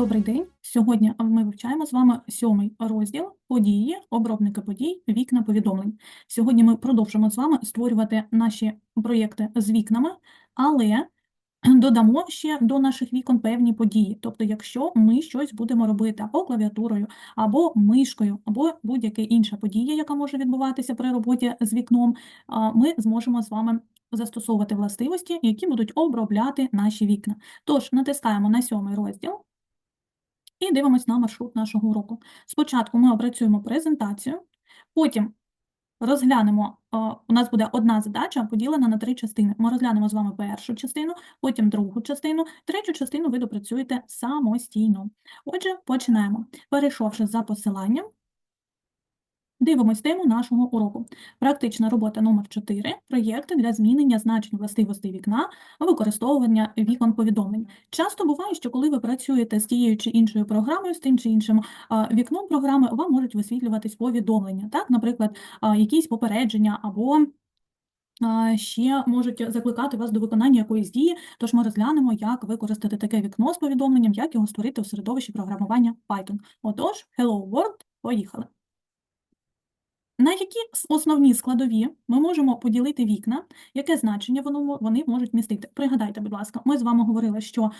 Добрий день. Сьогодні ми вивчаємо з вами сьомий розділ події, обробники подій, вікна повідомлень. Сьогодні ми продовжимо з вами створювати наші проєкти з вікнами, але додамо ще до наших вікон певні події. Тобто, якщо ми щось будемо робити або клавіатурою, або мишкою, або будь-яка інша подія, яка може відбуватися при роботі з вікном, ми зможемо з вами застосовувати властивості, які будуть обробляти наші вікна. Тож натискаємо на сьомий розділ. І дивимось на маршрут нашого уроку. Спочатку ми опрацюємо презентацію, потім розглянемо, у нас буде одна задача поділена на три частини. Ми розглянемо з вами першу частину, потім другу частину, третю частину ви допрацюєте самостійно. Отже, починаємо. Перейшовши за посиланням, Дивимось тему нашого уроку. Практична робота номер 4 проєкти для змінення значень властивостей вікна, використовування вікон повідомлень. Часто буває, що коли ви працюєте з тією чи іншою програмою, з тим чи іншим вікном програми, вам можуть висвітлюватись повідомлення, так, наприклад, якісь попередження або Ще можуть закликати вас до виконання якоїсь дії, тож ми розглянемо, як використати таке вікно з повідомленням, як його створити у середовищі програмування Python. Отож, Hello World, поїхали. На які основні складові ми можемо поділити вікна, яке значення воно, вони можуть містити? Пригадайте, будь ласка, ми з вами говорили, що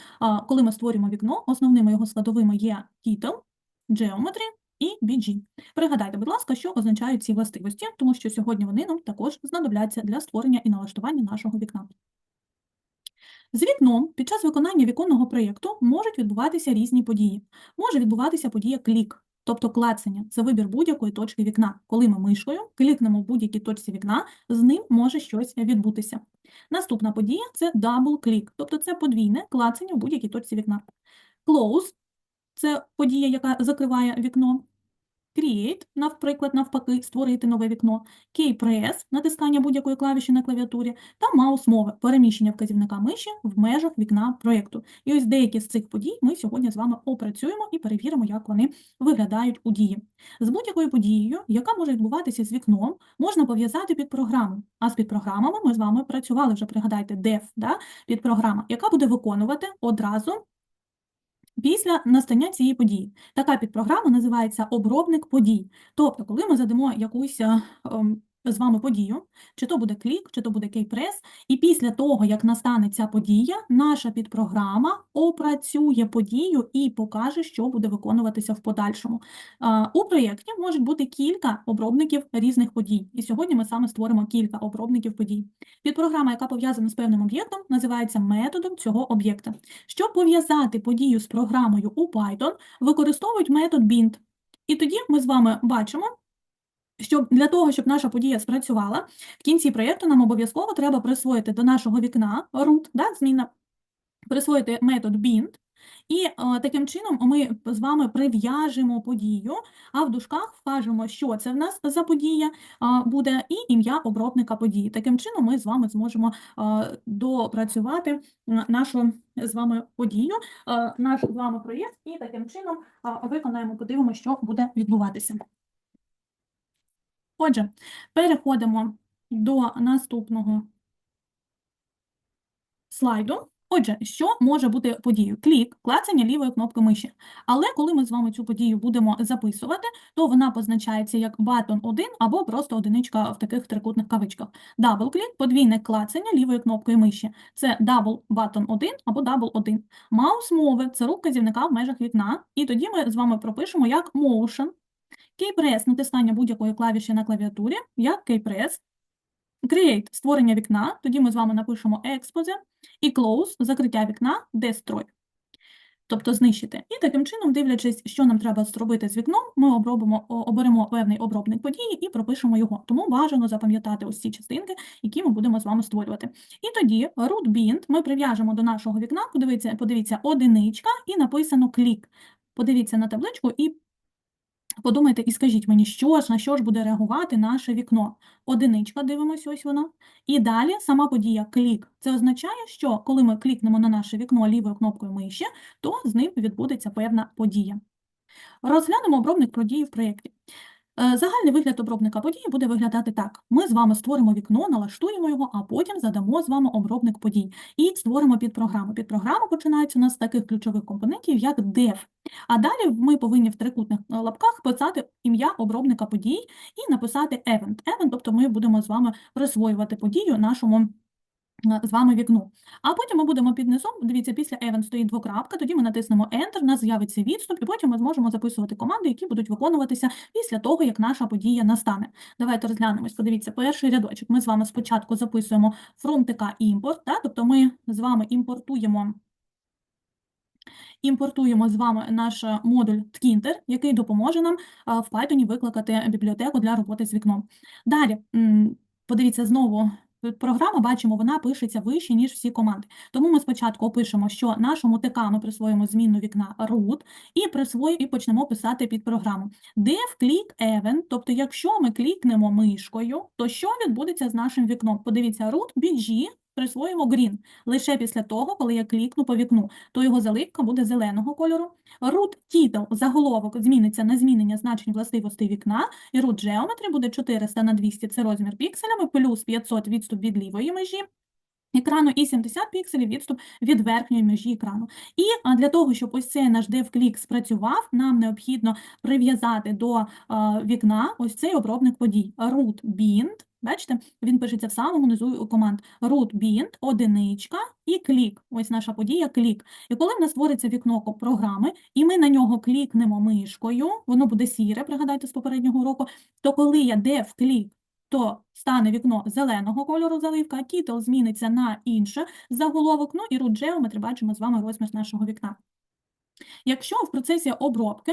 коли ми створюємо вікно, основними його складовими є title, geometry і BG. Пригадайте, будь ласка, що означають ці властивості, тому що сьогодні вони нам також знадобляться для створення і налаштування нашого вікна. З вікном під час виконання віконного проєкту можуть відбуватися різні події. Може відбуватися подія клік, тобто клацання. Це вибір будь-якої точки вікна. Коли ми мишкою клікнемо в будь-якій точці вікна, з ним може щось відбутися. Наступна подія це дабл-клік, тобто це подвійне клацання в будь-якій точці вікна. Close – це подія, яка закриває вікно. Create, наприклад, навпаки, створити нове вікно, Keypress – натискання будь-якої клавіші на клавіатурі, та маус мови – переміщення вказівника миші в межах вікна проєкту. І ось деякі з цих подій ми сьогодні з вами опрацюємо і перевіримо, як вони виглядають у дії. З будь-якою подією, яка може відбуватися з вікном, можна пов'язати підпрограму. А з підпрограмами ми з вами працювали вже, пригадайте, def, да? підпрограма, яка буде виконувати одразу Після настання цієї події. Така підпрограма називається обробник подій. Тобто, коли ми задамо якусь е, ем, з вами подію, чи то буде клік, чи то буде кейпрес, і після того, як настане ця подія, наша підпрограма опрацює подію і покаже, що буде виконуватися в подальшому. У проєкті можуть бути кілька обробників різних подій. І сьогодні ми саме створимо кілька обробників подій. Підпрограма, яка пов'язана з певним об'єктом, називається методом цього об'єкта. Щоб пов'язати подію з програмою у Python, використовують метод bind. І тоді ми з вами бачимо, що для того, щоб наша подія спрацювала, в кінці проєкту нам обов'язково треба присвоїти до нашого вікна root, да, зміна, присвоїти метод bind, і е, таким чином ми з вами прив'яжемо подію, а в дужках вкажемо, що це в нас за подія буде, і ім'я обробника події. Таким чином ми з вами зможемо а, допрацювати нашу з вами подію, а, наш з вами проєкт, і таким чином виконаємо, подивимося, що буде відбуватися. Отже, переходимо до наступного слайду. Отже, що може бути подією? Клік, клацання лівої кнопки миші. Але коли ми з вами цю подію будемо записувати, то вона позначається як button 1 або просто одиничка в таких трикутних кавичках. Дабл-клік – подвійне клацання лівої кнопкою миші. Це double button 1 або double 1. Маус мови – це рух вказівника в межах вікна. І тоді ми з вами пропишемо як motion. Keypress – натискання будь-якої клавіші на клавіатурі, як keypress. Create – створення вікна, тоді ми з вами напишемо expose, і close – закриття вікна, destroy. Тобто знищити. І таким чином, дивлячись, що нам треба зробити з вікном, ми обробимо, оберемо певний обробник події і пропишемо його. Тому бажано запам'ятати ось ці частинки, які ми будемо з вами створювати. І тоді root bind ми прив'яжемо до нашого вікна, подивіться, подивіться одиничка і написано клік. Подивіться на табличку і Подумайте і скажіть мені, що ж, на що ж буде реагувати наше вікно. Одиничка, дивимося, ось воно. І далі сама подія клік. Це означає, що коли ми клікнемо на наше вікно лівою кнопкою миші, то з ним відбудеться певна подія. Розглянемо обробник події в проєкті. Е, Загальний вигляд обробника подій буде виглядати так. Ми з вами створимо вікно, налаштуємо його, а потім задамо з вами обробник подій і створимо підпрограму. Підпрограма починається у нас з таких ключових компонентів, як def. А далі ми повинні в трикутних е, лапках писати ім'я обробника подій і написати event. Event, тобто ми будемо з вами присвоювати подію нашому з вами вікну. А потім ми будемо під низом, дивіться, після event стоїть двокрапка, тоді ми натиснемо Enter, у нас з'явиться відступ, і потім ми зможемо записувати команди, які будуть виконуватися після того, як наша подія настане. Давайте розглянемось. Подивіться, перший рядочок. Ми з вами спочатку записуємо TK import, тобто ми з вами імпортуємо імпортуємо з вами наш е, модуль Tkinter, який допоможе нам в Python викликати бібліотеку для роботи з вікном. Далі, подивіться знову. Програма, бачимо, вона пишеться вище, ніж всі команди. Тому ми спочатку опишемо, що нашому ТК ми присвоїмо змінну вікна root і присвоїмо і почнемо писати під програму. Def click event, тобто якщо ми клікнемо мишкою, то що відбудеться з нашим вікном? Подивіться, root BG присвоїмо green. Лише після того, коли я клікну по вікну, то його заливка буде зеленого кольору. Root title, заголовок, зміниться на змінення значень властивостей вікна, і root geometry буде 400 на 200, це розмір пікселями, плюс 500 відступ від лівої межі, Екрану і 70 пікселів відступ від верхньої межі екрану. І для того, щоб ось цей наш DevClick спрацював, нам необхідно прив'язати до вікна ось цей обробник подій. root bind, бачите, він пишеться в самому низу команд. root bind, одиничка і клік. Ось наша подія клік. І коли в нас створиться вікно програми, і ми на нього клікнемо мишкою, воно буде сіре, пригадайте з попереднього уроку, то коли я DevClick то стане вікно зеленого кольору заливка, тітл зміниться на інше заголовок, ну і root geometry бачимо з вами розмір нашого вікна. Якщо в процесі обробки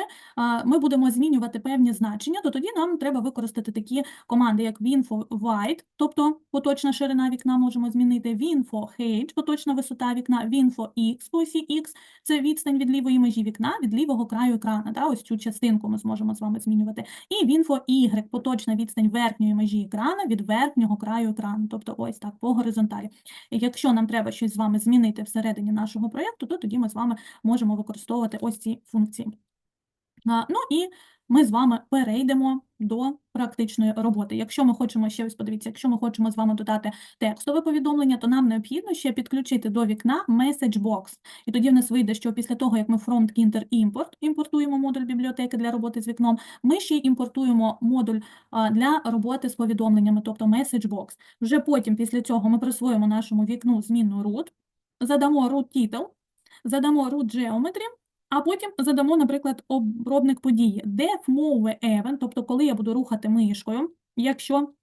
ми будемо змінювати певні значення, то тоді нам треба використати такі команди, як winfo white, тобто поточна ширина вікна можемо змінити, winfo height, поточна висота вікна, winfo x по осі x, це відстань від лівої межі вікна, від лівого краю екрана. Да, ось цю частинку ми зможемо з вами змінювати. І winfo y, поточна відстань верхньої межі екрана від верхнього краю екрану, тобто ось так, по горизонталі. Якщо нам треба щось з вами змінити всередині нашого проєкту, то тоді ми з вами можемо використовувати ось ці функції. Ну і ми з вами перейдемо до практичної роботи. Якщо ми хочемо ще ось подивіться, якщо ми хочемо з вами додати текстове повідомлення, то нам необхідно ще підключити до вікна message. І тоді в нас вийде, що після того, як ми from Tkinter import імпортуємо модуль бібліотеки для роботи з вікном, ми ще імпортуємо модуль для роботи з повідомленнями, тобто message. Вже потім, після цього, ми присвоїмо нашому вікну змінну root, задамо root title, задамо root geometry, а потім задамо, наприклад, обробник події. Def move event, тобто коли я буду рухати мишкою, якщо,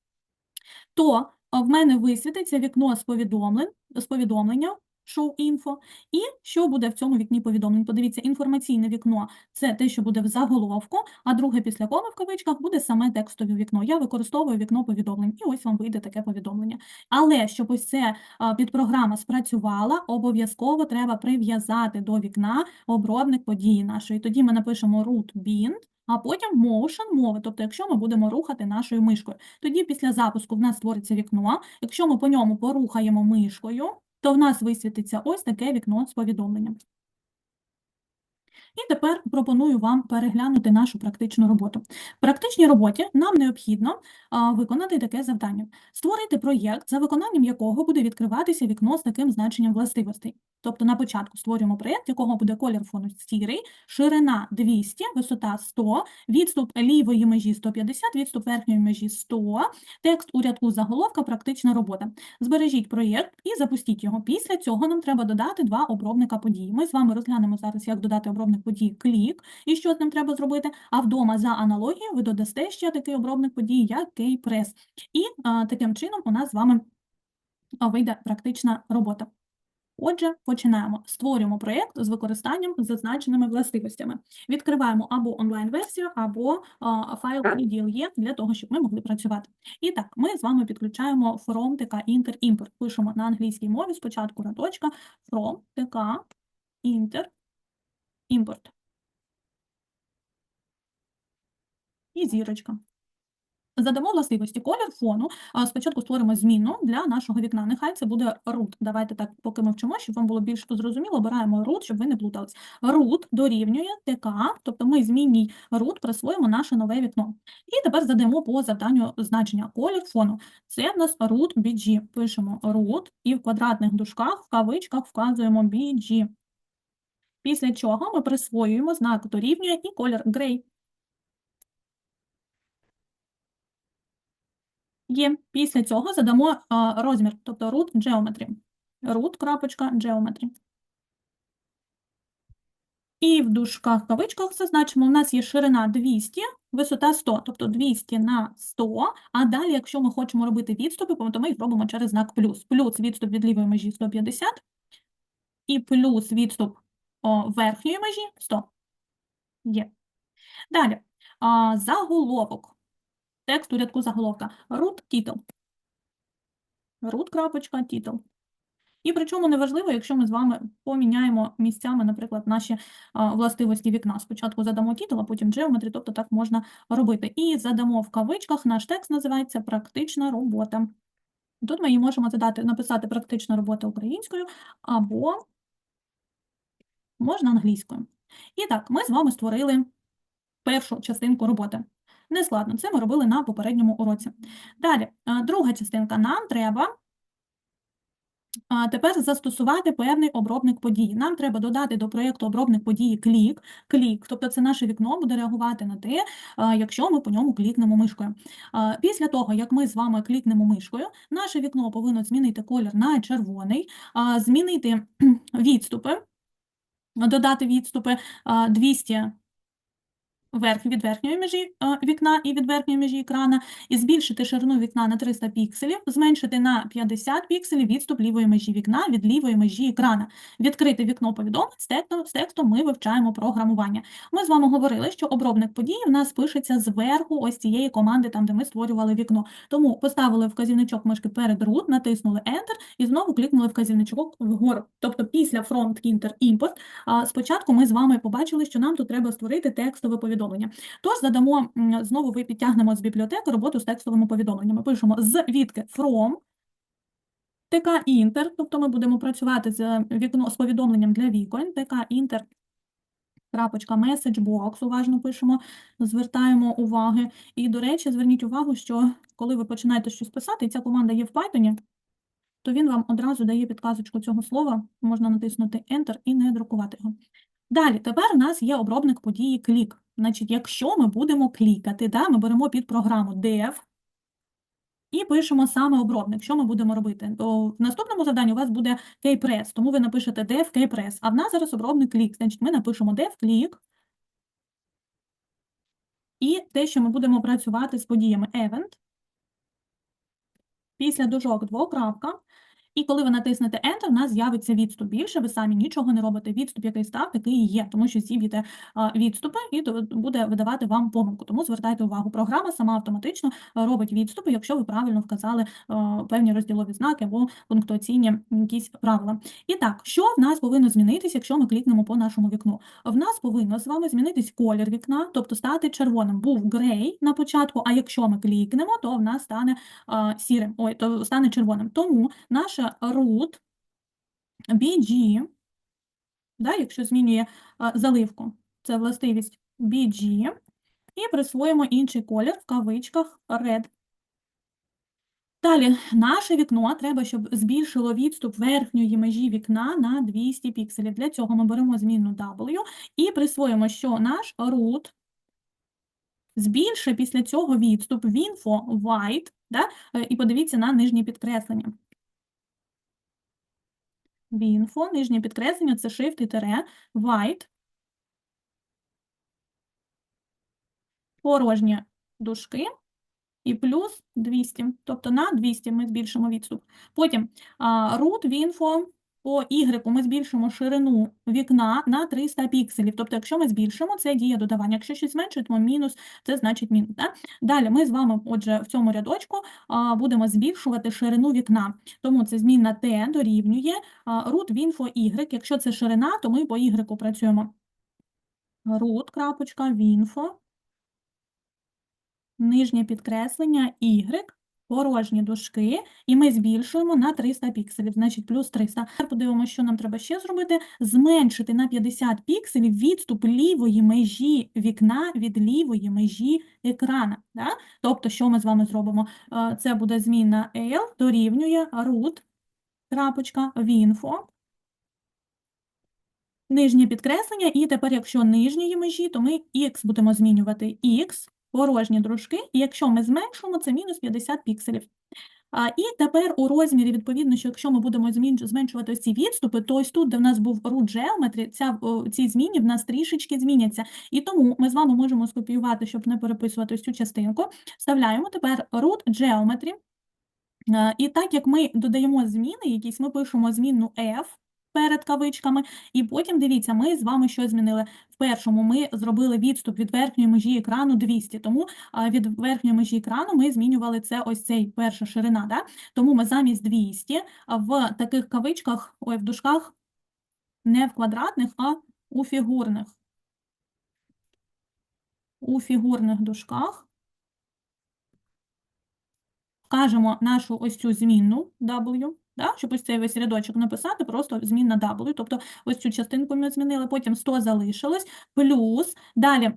то в мене висвітиться вікно з повідомлень, з повідомлення, show info, і що буде в цьому вікні повідомлень. Подивіться, інформаційне вікно – це те, що буде в заголовку, а друге після коми в кавичках буде саме текстове вікно. Я використовую вікно повідомлень, і ось вам вийде таке повідомлення. Але щоб ось а, підпрограма спрацювала, обов'язково треба прив'язати до вікна обробник події нашої. Тоді ми напишемо root bind, а потім motion мови, тобто якщо ми будемо рухати нашою мишкою. Тоді після запуску в нас створиться вікно. Якщо ми по ньому порухаємо мишкою, то в нас висвітиться ось таке вікно з повідомленням. І тепер пропоную вам переглянути нашу практичну роботу. В практичній роботі нам необхідно виконати таке завдання: створити проєкт, за виконанням якого буде відкриватися вікно з таким значенням властивостей. Тобто на початку створюємо проєкт, якого буде колір фону сірий, ширина 200, висота 100, відступ лівої межі 150, відступ верхньої межі 100, текст у рядку заголовка, практична робота. Збережіть проєкт і запустіть його. Після цього нам треба додати два обробника подій. Ми з вами розглянемо зараз, як додати обробник подій клік і що з ним треба зробити. А вдома за аналогією ви додасте ще такий обробник подій, як Keypress. І а, таким чином у нас з вами вийде практична робота. Отже, починаємо. Створюємо проєкт з використанням зазначеними властивостями. Відкриваємо або онлайн-версію, або а, файл PDLE для того, щоб ми могли працювати. І так, ми з вами підключаємо from tk inter import. Пишемо на англійській мові спочатку рядочка from tk inter import. І зірочка. Задамо властивості колір фону. Спочатку створимо зміну для нашого вікна. Нехай це буде root. Давайте так, поки ми вчимо, щоб вам було більш зрозуміло, обираємо root, щоб ви не плутались. Root дорівнює ТК, тобто ми змінній root присвоїмо наше нове вікно. І тепер задамо по завданню значення колір фону. Це в нас root BG. Пишемо root і в квадратних дужках, в кавичках вказуємо BG. Після чого ми присвоюємо знак дорівнює і колір gray. Є. Після цього задамо а, розмір, тобто root geometry. root, крапочка, geometry. І в дужках, кавичках зазначимо, у нас є ширина 200, висота 100, тобто 200 на 100, а далі, якщо ми хочемо робити відступи, то ми їх робимо через знак плюс. Плюс відступ від лівої межі 150 і плюс відступ верхньої межі 100. Є. Далі. Заголовок. Текст у рядку заголовка. Root title. Root крапочка title. І причому неважливо, якщо ми з вами поміняємо місцями, наприклад, наші властивості вікна. Спочатку задамо title, а потім geometry, тобто так можна робити. І задамо в кавичках, наш текст називається практична робота. Тут ми її можемо задати, написати практична робота українською або можна англійською. І так, ми з вами створили першу частинку роботи. Нескладно, це ми робили на попередньому уроці. Далі, друга частинка. Нам треба тепер застосувати певний обробник події. Нам треба додати до проєкту обробник події клік. Клік, тобто це наше вікно буде реагувати на те, якщо ми по ньому клікнемо мишкою. Після того, як ми з вами клікнемо мишкою, наше вікно повинно змінити колір на червоний, змінити відступи, додати відступи а, 200 верх від верхньої межі е, вікна і від верхньої межі екрана, і збільшити ширину вікна на 300 пікселів, зменшити на 50 пікселів відступ лівої межі вікна від лівої межі екрана. Відкрити вікно повідомлень з текстом, з текстом ми вивчаємо програмування. Ми з вами говорили, що обробник подій у нас пишеться зверху ось цієї команди, там де ми створювали вікно. Тому поставили вказівничок мишки перед root, натиснули Enter і знову клікнули вказівничок вгору. Тобто після front, Kinter, import, спочатку ми з вами побачили, що нам тут треба створити текстове повідомлення. Тож задамо, знову ви підтягнемо з бібліотеки роботу з текстовими повідомленнями. Пишемо з відки from, ТК Інтер, тобто ми будемо працювати з вікно з повідомленням для вікон, ТК Інтер. Крапочка box, уважно пишемо, звертаємо уваги. І, до речі, зверніть увагу, що коли ви починаєте щось писати, і ця команда є в Python, то він вам одразу дає підказочку цього слова, можна натиснути Enter і не друкувати його. Далі, тепер у нас є обробник події клік. Значить, якщо ми будемо клікати, да, ми беремо під програму dev і пишемо саме обробник. Що ми будемо робити? То в наступному завданні у вас буде kpress, тому ви напишете dev kpress, а в нас зараз обробник клік. Значить, ми напишемо dev клік і те, що ми будемо працювати з подіями event. Після дужок двокрапка. І коли ви натиснете Enter, у нас з'явиться відступ. Більше ви самі нічого не робите. Відступ, який став, такий є, тому що зіб'єте відступи і буде видавати вам помилку. Тому звертайте увагу. Програма сама автоматично робить відступи, якщо ви правильно вказали певні розділові знаки або пунктуаційні якісь правила. І так, що в нас повинно змінитися, якщо ми клікнемо по нашому вікну? В нас повинно з вами змінитись колір вікна, тобто стати червоним. Був грей на початку, а якщо ми клікнемо, то в нас стане сірим, ой, то стане червоним. Тому наша root BG, да, якщо змінює заливку, це властивість BG, і присвоїмо інший колір в кавичках red. Далі, наше вікно треба, щоб збільшило відступ верхньої межі вікна на 200 пікселів. Для цього ми беремо змінну W і присвоїмо, що наш root збільшить після цього відступ в info white, да? е, і подивіться на нижнє підкреслення. Info, нижнє підкреслення це shift і тире, white, порожні дужки і плюс 200. Тобто на 200 ми збільшимо відступ. Потім root в info по Y ми збільшимо ширину вікна на 300 пікселів. Тобто, якщо ми збільшимо, це дія додавання. Якщо щось зменшуємо, мінус, це значить мінус. Да? Далі ми з вами, отже, в цьому рядочку будемо збільшувати ширину вікна. Тому це змінна T дорівнює root в info Y. Якщо це ширина, то ми по Y працюємо. root, крапочка, в info нижнє підкреслення Y, порожні дужки, і ми збільшуємо на 300 пікселів, значить плюс 300. Тепер подивимося, що нам треба ще зробити. Зменшити на 50 пікселів відступ лівої межі вікна від лівої межі екрана. Да? Тобто, що ми з вами зробимо? Е, Це буде змінна L дорівнює root, крапочка, в інфо, нижнє підкреслення, і тепер, якщо нижньої межі, то ми x будемо змінювати x, порожні дружки, і якщо ми зменшуємо, це мінус 50 пікселів. А, і тепер у розмірі, відповідно, що якщо ми будемо зменшувати ось ці відступи, то ось тут, де в нас був root geometry, ця, ці зміни в нас трішечки зміняться. І тому ми з вами можемо скопіювати, щоб не переписувати ось цю частинку. Вставляємо тепер root geometry. І так як ми додаємо зміни, якісь ми пишемо змінну f перед кавичками, і потім дивіться, ми з вами що змінили. В першому ми зробили відступ від верхньої межі екрану 200, тому від верхньої межі екрану ми змінювали це ось цей перша ширина. Да? Тому ми замість 200 в таких кавичках, ой, в дужках, не в квадратних, а у фігурних. У фігурних дужках вкажемо нашу ось цю змінну W, да, щоб ось цей весь рядочок написати, просто змінна W, тобто ось цю частинку ми змінили, потім 100 залишилось, плюс, далі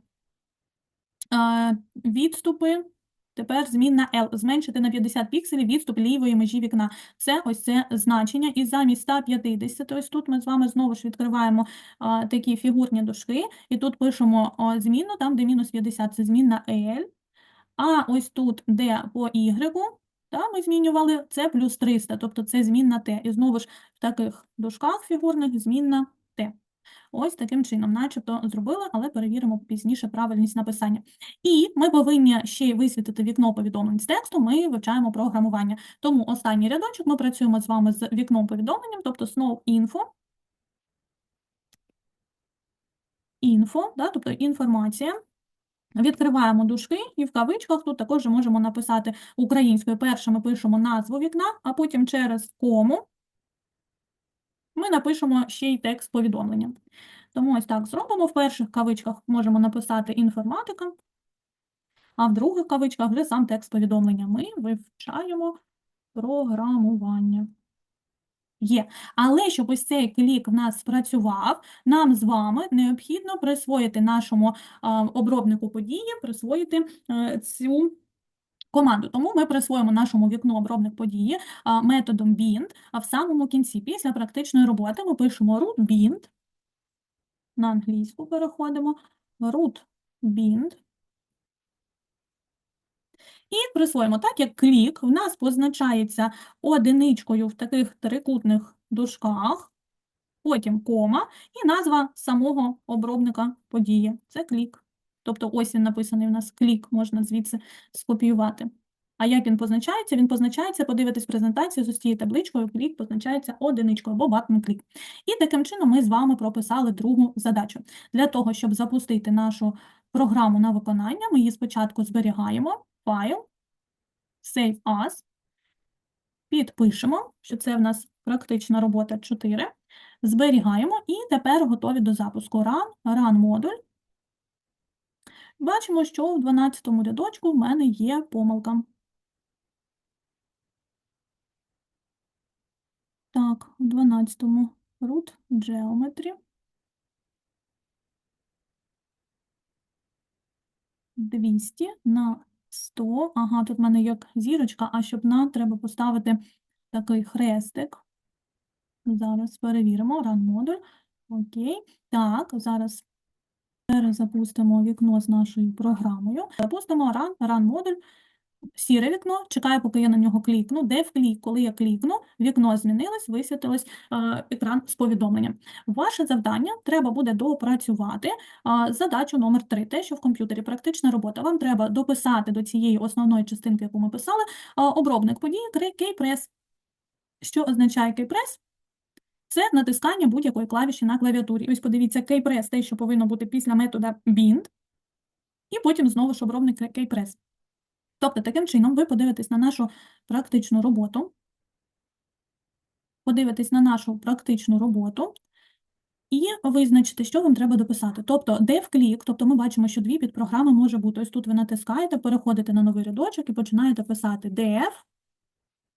відступи, тепер змінна L, зменшити на 50 пікселів відступ лівої межі вікна. Це ось це значення, і замість 150, ось тут ми з вами знову ж відкриваємо е, такі фігурні дужки, і тут пишемо е, змінну, там, де мінус 50, це змінна L, а ось тут, де по Y, та, ми змінювали, це плюс 300, тобто це змінна Т. І знову ж в таких дужках фігурних змінна Т. Ось таким чином, начебто зробили, але перевіримо пізніше правильність написання. І ми повинні ще й висвітити вікно повідомлень з тексту, ми вивчаємо програмування. Тому останній рядочок ми працюємо з вами з вікном повідомленням, тобто snow info, info, да, тобто інформація. Відкриваємо дужки і в кавичках тут також можемо написати українською. Перше ми пишемо назву вікна, а потім через кому ми напишемо ще й текст повідомлення. Тому ось так зробимо. В перших кавичках можемо написати інформатика, а в других кавичках вже сам текст повідомлення. Ми вивчаємо програмування. Є. Але щоб ось цей клік в нас спрацював, нам з вами необхідно присвоїти нашому обробнику події, присвоїти е, цю команду. Тому ми присвоїмо нашому вікну обробник події методом bind, а в самому кінці, після практичної роботи, ми пишемо root bind, на англійську переходимо, root bind, і присвоїмо так, як клік в нас позначається одиничкою в таких трикутних дужках, потім кома і назва самого обробника події. Це клік. Тобто ось він написаний у нас клік, можна звідси скопіювати. А як він позначається? Він позначається, подивитись презентацію з ось цією табличкою, клік позначається одиничкою або button клік. І таким чином ми з вами прописали другу задачу. Для того, щоб запустити нашу програму на виконання, ми її спочатку зберігаємо, файл, Save As, підпишемо, що це в нас практична робота 4, зберігаємо і тепер готові до запуску Run, Run модуль. Бачимо, що в 12 му рядочку в мене є помилка. Так, в 12-му root geometry. 200 на 100. Ага, тут в мене як зірочка, а щоб на треба поставити такий хрестик. Зараз перевіримо run модуль. Окей. Так, зараз перезапустимо вікно з нашою програмою. Запустимо run, run модуль. Сіре вікно, чекаю, поки я на нього клікну. Де в клік, коли я клікну, вікно змінилось, висвітилось е, екран з повідомленням. Ваше завдання треба буде допрацювати е, задачу номер 3 те, що в комп'ютері практична робота. Вам треба дописати до цієї основної частинки, яку ми писали, е, обробник події Keypress. Що означає Keypress? Це натискання будь-якої клавіші на клавіатурі. Ось подивіться, Keypress – те, що повинно бути після метода bind, і потім знову ж обробник Keypress. Тобто, таким чином, ви подивитесь на нашу практичну роботу, подивитесь на нашу практичну роботу, і визначити, що вам треба дописати. Тобто dev-клік, тобто ми бачимо, що дві підпрограми може бути. Ось тут ви натискаєте, переходите на новий рядочок і починаєте писати dev,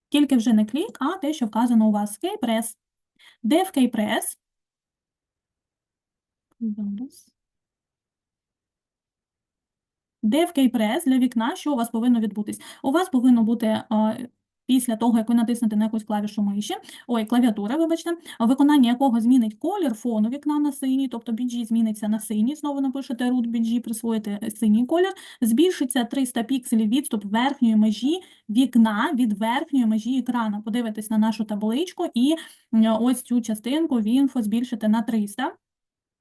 тільки вже не клік, а те, що вказано у вас. Dev kpress. Зараз. Dev kpress для вікна, що у вас повинно відбутись? У вас повинно бути після того, як ви натиснете на якусь клавішу миші, ой, клавіатури, вибачте, виконання якого змінить колір фону вікна на синій, тобто BG зміниться на синій, знову напишете root BG, присвоїте синій колір, збільшиться 300 пікселів відступ верхньої межі вікна від верхньої межі екрану. Подивитесь на нашу табличку і ось цю частинку в інфо збільшите на 300.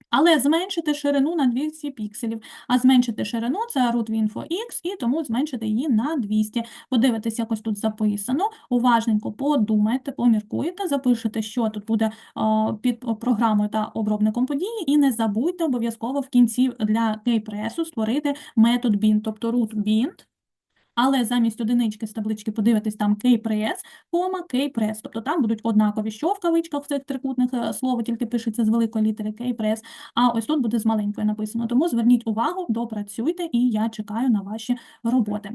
Але зменшити ширину на 200 пікселів, а зменшити ширину це root Winfo X, і тому зменшити її на 200. Подивитесь, якось тут записано, уважненько подумайте, поміркуйте, запишете, що тут буде під програмою та обробником події, і не забудьте обов'язково в кінці для кейпресу створити метод bind, тобто root bind, але замість одинички з таблички подивитись там кейпрес, кома кейпрес. тобто там будуть однакові, що в кавичках цих трикутних е, слово тільки пишеться з великої літери кейпрес, а ось тут буде з маленькою написано. Тому зверніть увагу, допрацюйте, і я чекаю на ваші роботи.